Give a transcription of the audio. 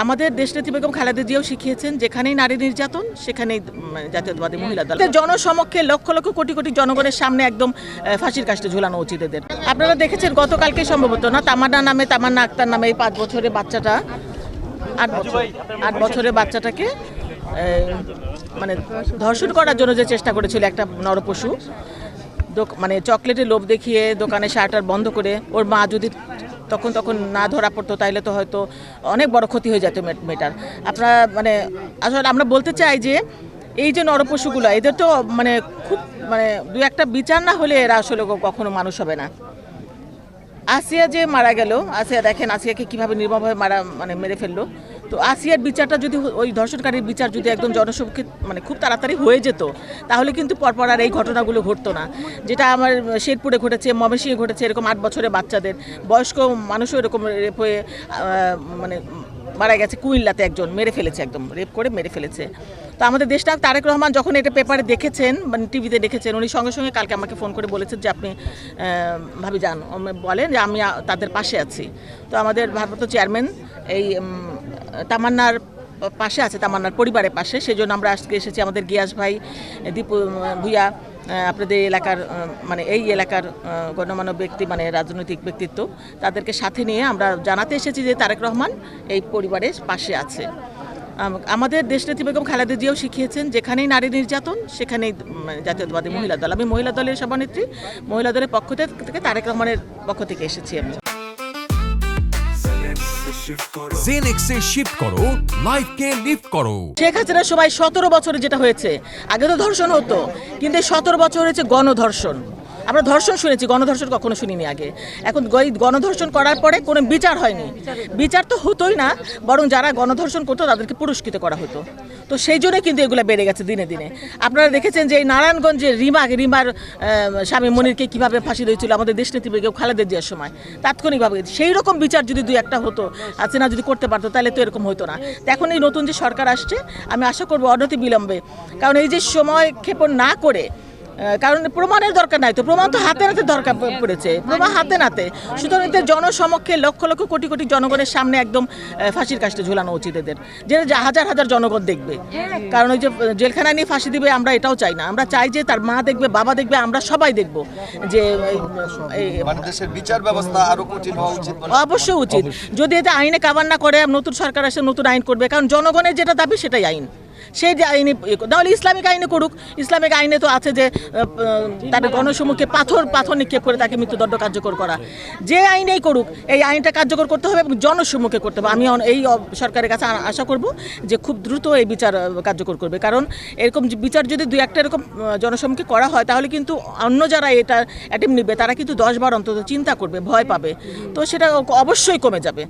আমাদের দেশনেত্রী বেগম খালেদা জিয়াও শিখিয়েছেন যেখানেই নারী নির্যাতন সেখানেই জাতীয়তাবাদী মহিলা দল। জনসমক্ষে লক্ষ লক্ষ কোটি কোটি জনগণের সামনে একদম ফাঁসির কাষ্টে ঝুলানো উচিত এদের। আপনারা দেখেছেন গতকালকে সম্ভবত না তামান্না নামে তামান্না আক্তার নামে এই পাঁচ বছরের বাচ্চাটা আট বছর আট বছরের বাচ্চাটাকে মানে ধর্ষণ করার জন্য যে চেষ্টা করেছিল একটা নরপশু মানে চকলেটের লোভ দেখিয়ে দোকানে শার্টার বন্ধ করে ওর মা যদি তখন তখন না ধরা পড়তো, তাইলে তো হয়তো অনেক বড় ক্ষতি হয়ে যেত মেটার মেয়েটার। আপনারা মানে আসলে আমরা বলতে চাই যে, এই যে নরপশুগুলো, এদের তো মানে খুব মানে দু একটা বিচার না হলে এরা আসলে কখনো মানুষ হবে না। আসিয়া যে মারা গেল, আসিয়া দেখেন, আসিয়াকে কীভাবে নির্মমভাবে মারা মানে মেরে ফেলল। তো আসিয়ার বিচারটা যদি ওই ধর্ষণকারীর বিচার যদি একদম জনসমক্ষে মানে খুব তাড়াতাড়ি হয়ে যেত, তাহলে কিন্তু পরপর আর এই ঘটনাগুলো ঘটতো না। যেটা আমার শেরপুরে ঘটেছে, ময়মনসিংহে ঘটেছে, এরকম আট বছরের বাচ্চাদের, বয়স্ক মানুষও এরকম রেপ হয়ে মানে মারা গেছে কুইল্লাতে একজন, মেরে ফেলেছে একদম, রেপ করে মেরে ফেলেছে। তো আমাদের দেশটা তারেক রহমান যখন এটা পেপারে দেখেছেন মানে টিভিতে দেখেছেন, উনি সঙ্গে সঙ্গে কালকে আমাকে ফোন করে বলেছেন যে আপনি ভাবি যান। বলেন যে আমি তাদের পাশে আছি। তো আমাদের ভারপ্রাপ্ত চেয়ারম্যান এই তামান্নার পাশে আছে, তামান্নার পরিবারের পাশে। সেই জন্য আমরা আজকে এসেছি আমাদের গিয়াস ভাই, দীপু ভুইয়া আপনাদের এলাকার মানে এই এলাকার গণ্যমান্য ব্যক্তি মানে রাজনৈতিক ব্যক্তিত্ব, তাদেরকে সাথে নিয়ে আমরা জানাতে এসেছি যে তারেক রহমান এই পরিবারের পাশে আছে। আমাদের দেশনেত্রী বেগম খালেদা জিয়াও শিখিয়েছেন যেখানেই নারী নির্যাতন সেখানেই জাতীয়তাবাদী মহিলা দল। আমি মহিলা দলের সভানেত্রী মহিলা দলের পক্ষ থেকে থেকে তারেক রহমানের পক্ষ থেকে এসেছি আমি। জেনেক্সে শিফট করো লাইফকে লিফট করো। শেখ হাসিনার সময় সতেরো বছরে যেটা হয়েছে আগে তো ধর্ষণ হতো কিন্তু সতেরো বছর হয়েছে গণধর্ষণ। আমরা ধর্ষণ শুনেছি, গণধর্ষণ কখনো শুনিনি আগে। এখন গণধর্ষণ করার পরে কোনো বিচার হয়নি। বিচার তো হতোই না, বরং যারা গণধর্ষণ করতো তাদেরকে পুরস্কৃত করা হতো। তো সেই জন্য কিন্তু এগুলো বেড়ে গেছে দিনে দিনে। আপনারা দেখেছেন যে এই নারায়ণগঞ্জে রিমা, রিমার স্বামী মনিরকে কীভাবে ফাঁসি দিয়েছিল আমাদের দেশনেত্রী বেগম খালেদা জিয়ার সময়। তাৎক্ষণিকভাবে সেই রকম বিচার যদি দুই একটা হতো হাসিনা যদি করতে পারতো, তাহলে তো এরকম হতো না। এখন এই নতুন যে সরকার আসছে, আমি আশা করব অনতি বিলম্বে। কারণ এই যে সময় ক্ষেপণ না করে কারণ প্রমাণের দরকার নাই তো প্রমাণ তো হাতে নাতে দরকার পড়েছে প্রমাণ হাতে নাতে। সুতরাং এদের জনসমক্ষে লক্ষ লক্ষ কোটি কোটি জনগণের সামনে একদম ফাঁসির কাষ্টে ঝুলানো উচিত এদের। যে যে হাজার হাজার জনগণ দেখবে। কারণ ওই যে জেলখানায় নিয়ে ফাঁসি দিবে আমরা এটাও চাই না। আমরা চাই যে তার মা দেখবে বাবা দেখবে আমরা সবাই দেখব যে মানে বিচার ব্যবস্থা আরও কঠিন হওয়া উচিত অবশ্যই উচিত। যদি এতে আইনে কাবার না করে নতুন সরকার আসে নতুন আইন করবে কারণ জনগণের যেটা দাবি সেটাই আইন। সেই যে আইনে করুক। ইসলামিক আইনে করুক। ইসলামিক আইনে তো আছে যে তার গণসম্মুখে পাথর পাথর নিক্ষেপ করে তাকে মৃত্যুদণ্ড কার্যকর করা। যে আইনেই করুক, এই আইনটা কার্যকর করতে হবে এবং জনসম্মুখে করতে হবে। আমি এই সরকারের কাছে আশা করব যে খুব দ্রুত এই বিচার কার্যকর করবে। কারণ এরকম বিচার যদি দুই একটা এরকম জনসম্মুখে করা হয়, তাহলে কিন্তু অন্য যারা এটা অ্যাটেম্প নিবে, তারা কিন্তু দশ বার অন্তত চিন্তা করবে, ভয় পাবে। তো সেটা অবশ্যই কমে যাবে।